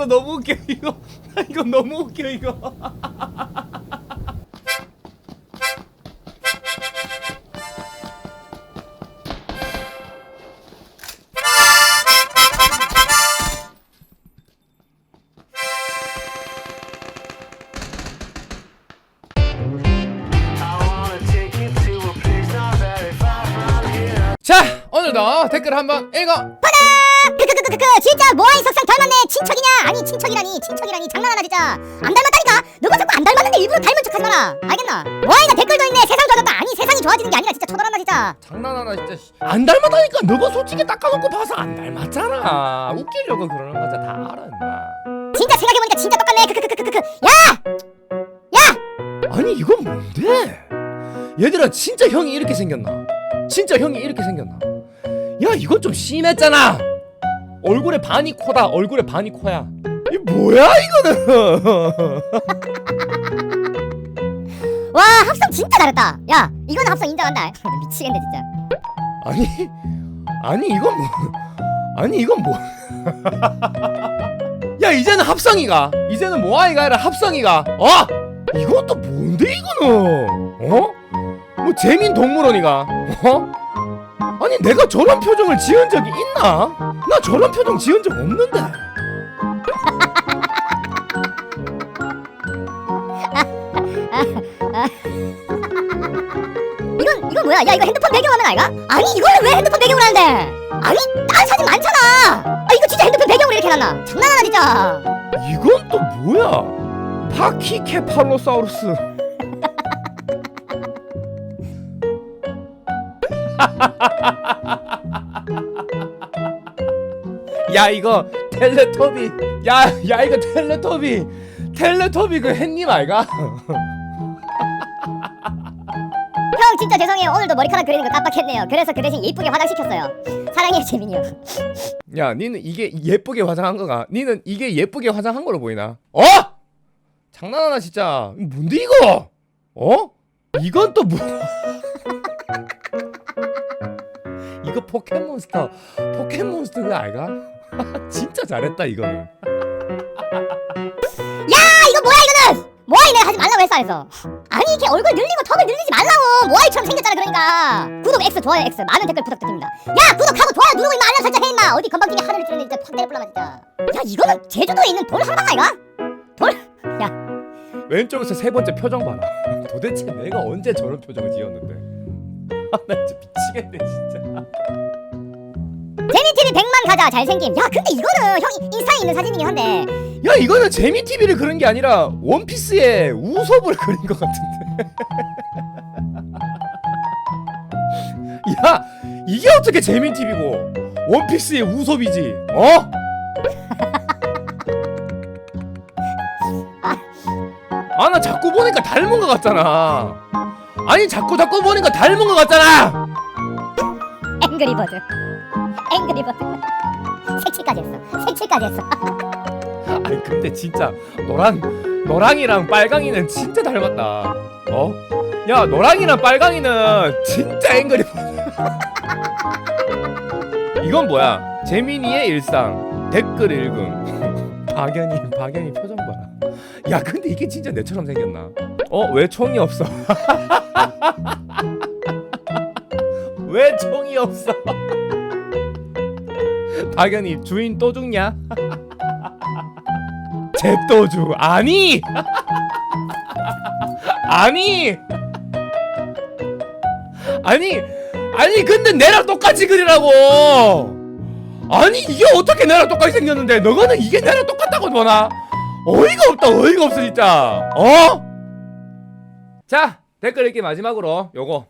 아 이거 너무 웃겨 이거. 아, 이거 너무 웃겨 이거. 자 오늘도 댓글 한번 읽어 크크크크크 진짜 모아이 석상 닮았네. 친척이냐? 아니 친척이라니. 친척이라니. 장난하나 진짜. 안 닮았다니까. 너가 자꾸 안 닮았는데 일부러 닮은 척하지 마라 알겠나? 모아이가 댓글도 있네. 세상 좋아졌다 아니 세상이 좋아지는 게 아니라 진짜 쳐들었나 진짜. 장난하나 진짜. 씨. 안 닮았다니까. 너가 솔직히 닦아놓고 봐서 안 닮았잖아. 웃기려고 그러는 거지. 다 알아 인마. 진짜 생각해보니까 진짜 똑같네. 크크크크크크 야! 아니 이건 뭔데? 얘들아 진짜 형이 이렇게 생겼나? 진짜 형이 이렇게 생겼나? 야 이건 좀 심했잖아 얼굴에 반이 코다 얼굴에 반이 코야. 이 뭐야 이거는? 와 합성 진짜 잘했다. 야 이거는 합성 인정한다. 미치겠네 진짜. 아니 아니 이건 뭐 아니 이건 뭐. 야 이제는 합성이가. 이제는 모아이가 아니라 합성이가. 어? 이건 또 뭔데 이거는? 어? 뭐 재민 동물원이가. 어? 아니 내가 저런 표정을 지은 적이 있나? 나 저런 표정 지은 적 없는데. 이건 이건 뭐야? 야 이거 핸드폰 배경화면 아이가? 아니 이거는 왜 핸드폰 배경으로 하는데? 아니 다른 사진 많잖아! 아 이거 진짜 핸드폰 배경으로 이렇게 해놨나? 장난하나 진짜 이건 또 뭐야? 파키케팔로사우루스 야 이거 텔레토비 야야 이거 텔레토비 텔레토비 그 햇님 알가? 형 진짜 죄송해요 오늘도 머리카락 그리는 거 깜빡했네요 그래서 그 대신 예쁘게 화장시켰어요 사랑해요 재민이 형 야 니는 이게 예쁘게 화장한 거가 니는 이게 예쁘게 화장한 거로 보이나? 어? 장난하나 진짜 뭔데 이거? 어? 이건 또 뭐? 이거 포켓몬스터 포켓몬스터 그 알가? 진짜 잘했다 이거는. 야 이거 뭐야 이거는? 모아이 내가 하지 말라고 했어 안 했어 아니 이렇게 얼굴 늘리고 턱을 늘리지 말라고. 모아이처럼 생겼잖아 그러니까. 구독 X 좋아요 X 많은 댓글 부탁드립니다. 야 구독하고 좋아요 누르고 임마 알람 설정해 임마. 어디 건방지게 하늘을 찌르는 진짜 팍 때려볼라마 진짜. 야 이거는 제주도에 있는 돌 한방 아이가? 왼쪽에서 세 번째 표정 봐라. 도대체 내가 언제 저런 표정을 지었는데. 아 나 진짜 미치겠네 진짜 재민TV 100만 가자 잘생김 야 근데 이거는 형 인스타에 있는 사진이긴 한데 야 이거는 재미 TV를 그린 게 아니라 원피스의 우섭을 그린 것 같은데. 야 이게 어떻게 재미 TV고 원피스의 우섭이지? 어? 아 나 자꾸 보니까 닮은 것 같잖아. 아니 자꾸 자꾸 보니까 닮은 것 같잖아. 앵그리버드 앵그리버드 색칠까지 했어 색칠까지 했어 아니 근데 진짜 너랑 너랑이랑 빨강이는 진짜 닮았다. 어? 야 너랑이랑 빨강이는 진짜 앵그리. 이건 뭐야? 재민이의 일상 댓글 읽음. 박연이 박연이 표정 봐라. 야 근데 이게 진짜 내처럼 생겼나? 어 왜 총이 없어? 왜 총이 없어? 박연이 주인 또 죽냐? 잿도주 아니! 아니! 아니 아니 근데 내랑 똑같이 그리라고! 아니 이게 어떻게 내랑 똑같이 생겼는데 너거는 이게 내랑 똑같다고 보나? 어이가 없다 어이가 없어 진짜! 어? 자 댓글 읽기 마지막으로 요거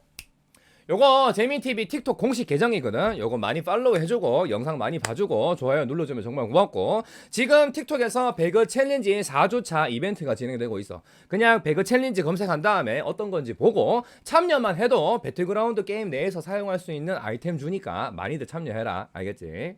요거 재민TV 틱톡 공식 계정이거든. 요거 많이 팔로우 해주고 영상 많이 봐주고 좋아요 눌러주면 정말 고맙고. 지금 틱톡에서 배그 챌린지 4주차 이벤트가 진행되고 있어. 그냥 배그 챌린지 검색한 다음에 어떤 건지 보고 참여만 해도 배틀그라운드 게임 내에서 사용할 수 있는 아이템 주니까 많이들 참여해라. 알겠지?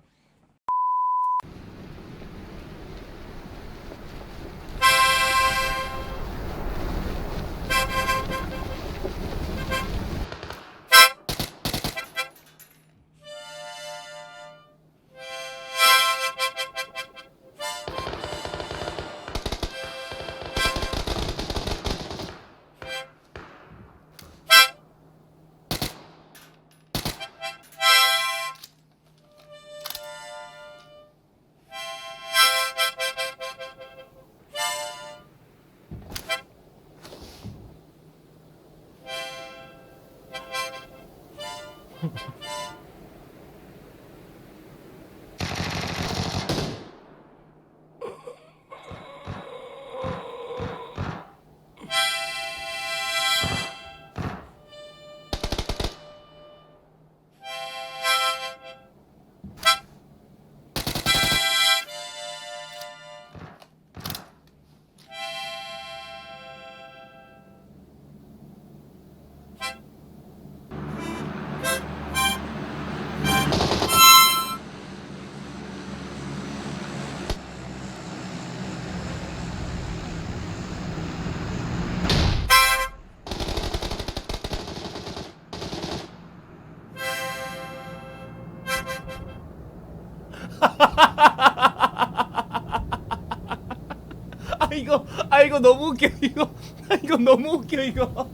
이거 너무 웃겨 이거. 아 이거 너무 웃겨 이거.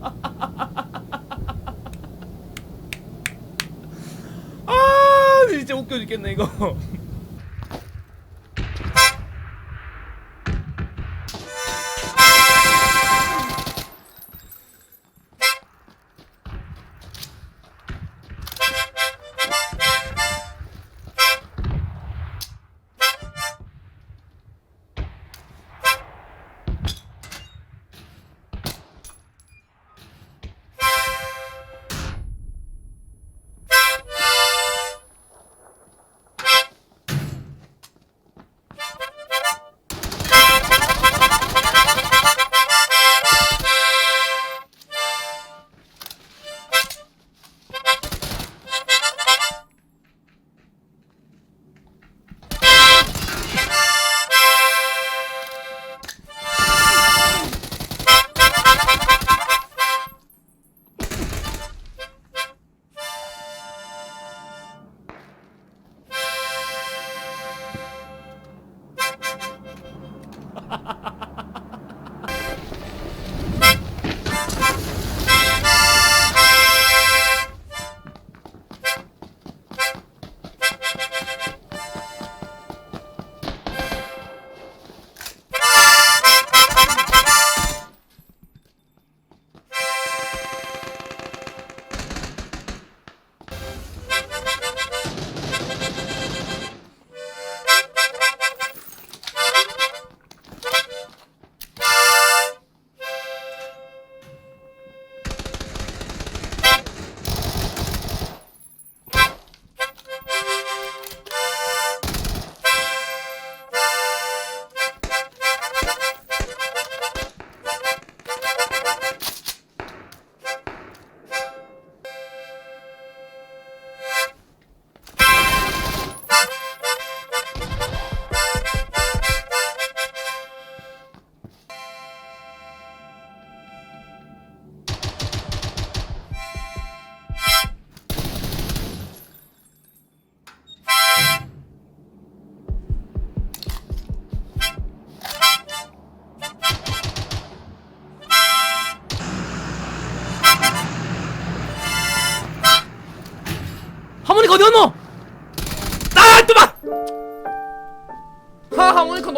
아 진짜 웃겨 죽겠네 이거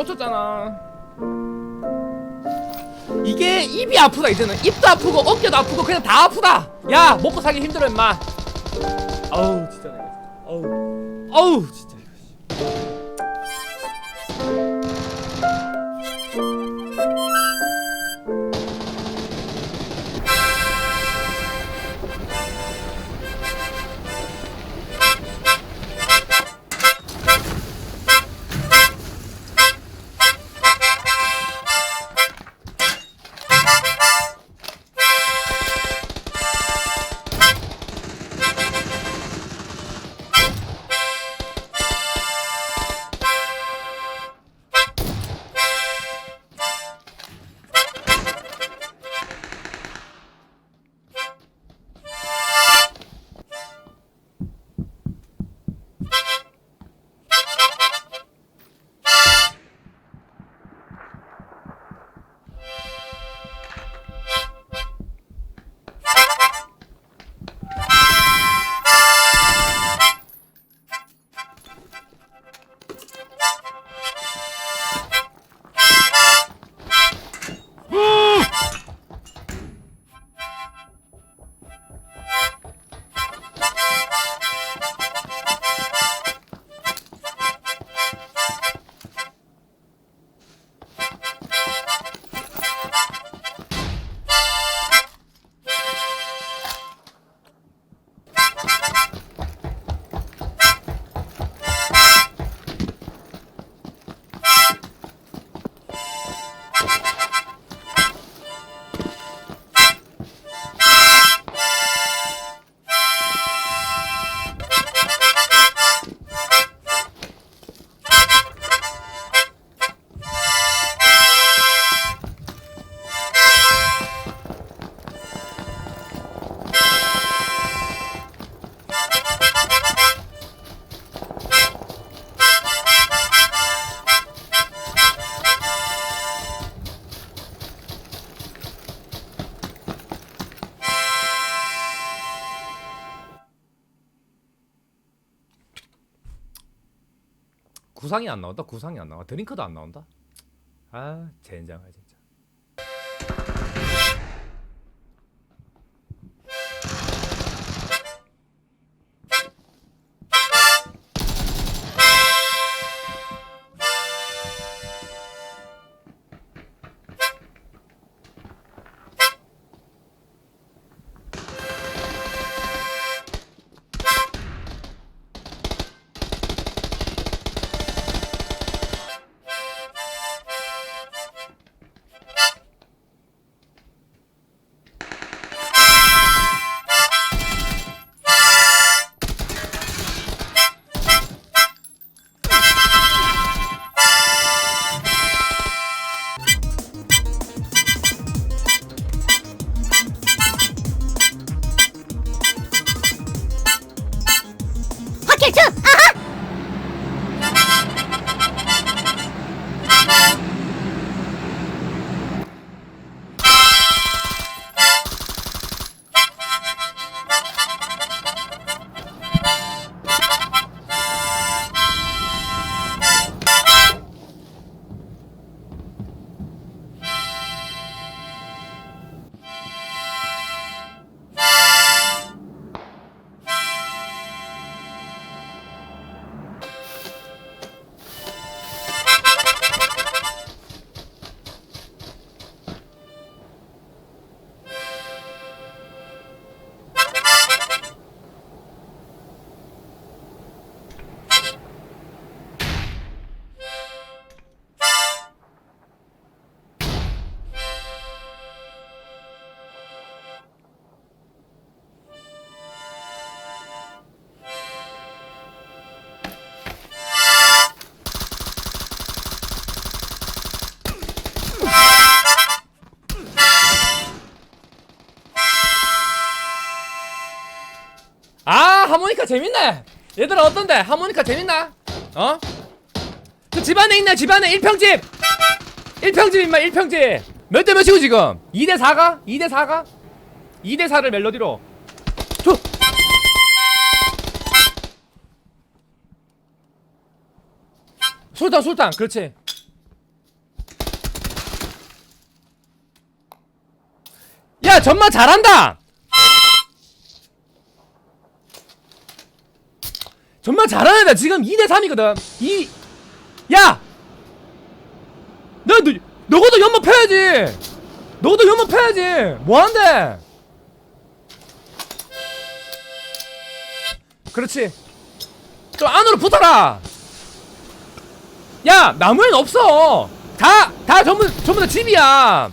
놓쳤잖아. 이게 입이 아프다 이제는. 입도 아프고 어깨도 아프고 그냥 다 아프다. 야 먹고 살기 힘들어 임마. 아우 진짜 내가. 아우. 아우 진짜 구상이 안 나온다. 구상이 안 나와. 드링크도 안 나온다. 아 젠장아 진 재밌네. 얘들아 어떤데? 하모니카 재밌나? 어? 그 집안에 있네 집안에 1평집 1평집 임마 1평집 몇 대 몇이고 지금? 2대 4가? 2대 4가? 2대 4를 멜로디로 줘! 술탄 술탄 그렇지 야 전마 잘한다 정말 잘하는 애다 지금 2대 3이거든. 2 야! 너, 너, 너도 연막 펴야지. 너도 연막 펴야지. 뭐한대 그렇지. 좀 안으로 붙어라. 야 나무에는 없어. 다 다 전부 전부 다 집이야.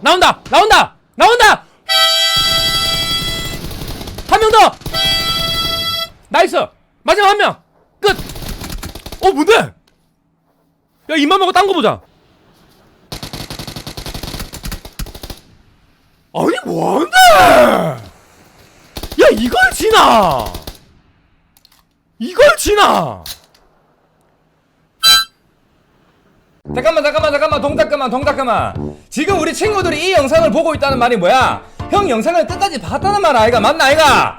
나온다 나온다 나온다! 한 명더 나이스! 마지막 한 명 끝 어 뭔데? 야 입만 먹고 딴 거 보자. 아니 뭐한데? 야 이걸 지나! 이걸 지나! 잠깐만 잠깐만 잠깐만. 동작 그만 동작 그만 지금 우리 친구들이 이 영상을 보고 있다는 말이 뭐야? 형 영상을 끝까지 봤다는 말 아이가 맞나 아이가